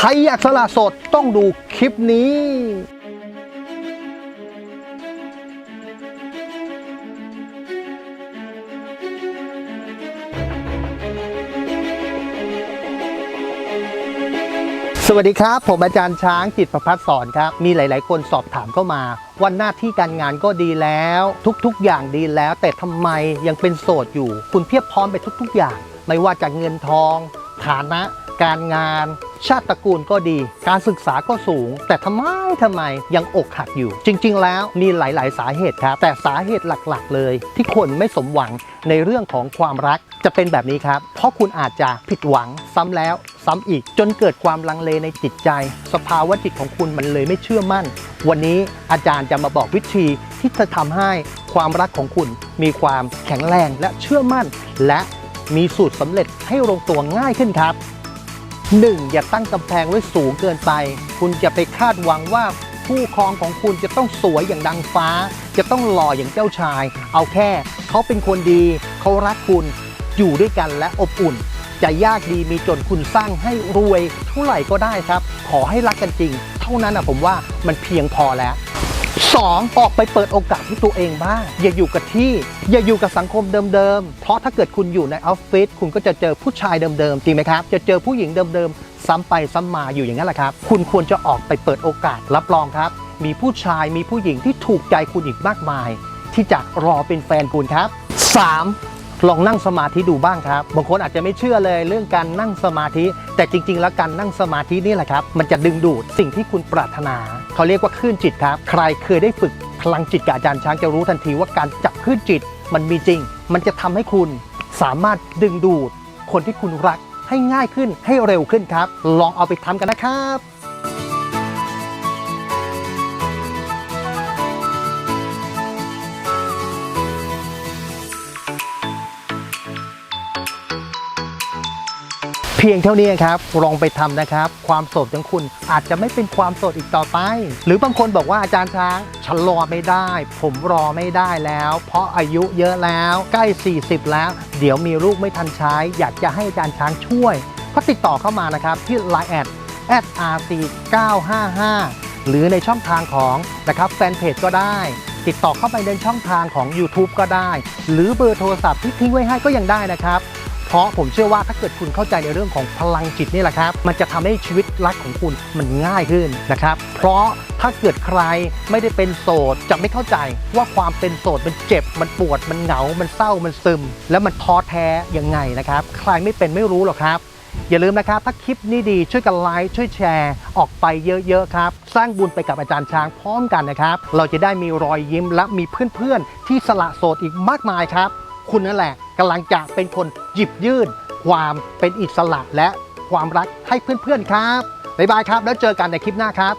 ใครอยากสละโสดต้องดูคลิปนี้สวัสดีครับ ผมอาจารย์ช้างจิตประพัฒสอนครับ มีหลาย ๆ คนสอบถามเข้ามาว่าหน้าที่การงานก็ดีแล้ว ทุก ๆ อย่างดีแล้ว แต่ทำไมยังเป็นโสดอยู่ คุณเพียบพร้อมไปทุก ๆ อย่าง ไม่ว่าจากเงินทอง ฐานะ การงาน ชาติตระกูลก็ดี การศึกษาก็สูง แต่ทำไมทำไมยังอกหักอยู่ จริง ๆ แล้วมีหลาย ๆ สาเหตุครับ แต่สาเหตุหลักๆ เลย ที่คนไม่สมหวังในเรื่องของความรักจะเป็นแบบนี้ครับ เพราะคุณอาจจะผิดหวังซ้ำแล้วซ้ำอีก จนเกิดความลังเลในจิตใจ สภาวะจิตของคุณมันเลยไม่เชื่อมั่น วันนี้อาจารย์จะมาบอกวิธีที่จะทำให้ความรักของคุณมีความแข็งแรงและเชื่อมั่น และมีสูตรสำเร็จให้ลงตัวง่ายขึ้นครับ 1. อย่าตั้งกำแพงไว้สูงเกินไป คุณจะไปคาดหวังว่าคู่ครองของคุณจะต้องสวยอย่างดังฟ้า จะต้องหล่ออย่างเจ้าชาย เอาแค่เขาเป็นคนดี เขารักคุณอยู่ด้วยกันและอบอุ่น จะยากดีมีจนคุณสร้างให้รวยเท่าไหร่ก็ได้ครับ ขอให้รักกันจริง เท่านั้นนะผมว่ามันเพียงพอแล้ว 2. ออกไปเปิดโอกาสให้ตัวเองบ้าง อย่าอยู่กับที่ อย่าอยู่กับสังคมเดิมๆ เพราะถ้าเกิดคุณอยู่ในออฟฟิศคุณก็จะเจอผู้ชายเดิมๆ จริงไหมครับ จะเจอผู้หญิงเดิมๆ ซ้ำไปซ้ำมาอยู่อย่างนั้นแหละครับ คุณควรจะออกไปเปิดโอกาสรับรองครับ มีผู้ชายมีผู้หญิงที่ถูกใจคุณอีกมากมาย ที่จะรอเป็นแฟนคุณครับ 3. ลองนั่งสมาธิดูบ้างครับ บางคนอาจจะไม่เชื่อเลยเรื่องการนั่งสมาธิ แต่จริง ๆ แล้วการนั่งสมาธินี่แหละครับ มันจะดึงดูดสิ่งที่คุณปรารถนา เขาเรียกว่าคลื่นจิตครับ ใครเคยได้ฝึกพลังจิตกับอาจารย์ช้างจะรู้ทันทีว่าการจับคลื่นจิตมันมีจริง มันจะทำให้คุณสามารถดึงดูดคนที่คุณรักให้ง่ายขึ้นให้เร็วขึ้นครับ ลองเอาไปทำกันนะครับ พียงเท่านี้ครับลองไปทำนะครับ ความโสดของคุณอาจจะไม่เป็นความโสดอีกต่อไป หรือบางคนบอกว่าอาจารย์ช้างฉันรอไม่ได้ ผมรอไม่ได้แล้ว เพราะอายุเยอะแล้วใกล้ 40 แล้ว เดี๋ยวมีลูกไม่ทันใช้ อยากจะให้อาจารย์ช้างช่วย ก็ติดต่อเข้ามานะครับที่ Line แอด rc 955 หรือในช่องทางของนะครับแฟนเพจก็ได้ ติดต่อเข้าไปในช่องทางของ YouTube ก็ได้ หรือเบอร์โทรศัพท์ที่ทิ้งไว้ให้ก็ยังได้นะครับ เพราะผมเชื่อว่าถ้าเกิดคุณเข้าใจในเรื่องของพลังจิตนี่แหละครับ มันจะทำให้ชีวิตรักของคุณมันง่ายขึ้นนะครับ เพราะถ้าเกิดใครไม่ได้เป็นโสดจะไม่เข้าใจว่าความเป็นโสดมันเจ็บ มันปวด มันเหงา มันเศร้า มันซึม แล้วมันท้อแท้ยังไงนะครับ ใครไม่เป็นไม่รู้หรอกครับอย่าลืมนะครับ ถ้าคลิปนี้ดีช่วยกันไลค์ช่วยแชร์ ออกไปเยอะ ๆ ครับ สร้างบุญไปกับอาจารย์ช้างพร้อมกันนะครับ เราจะได้มีรอยยิ้มและมีเพื่อน ๆ ที่สละโสดอีกมากมายครับ คุณนั่นแหละกำลังจะเป็นคนหยิบยื่น ความเป็นอิสระและความรักให้เพื่อนๆครับบ๊ายบายครับ แล้วเจอกันในคลิปหน้าครับ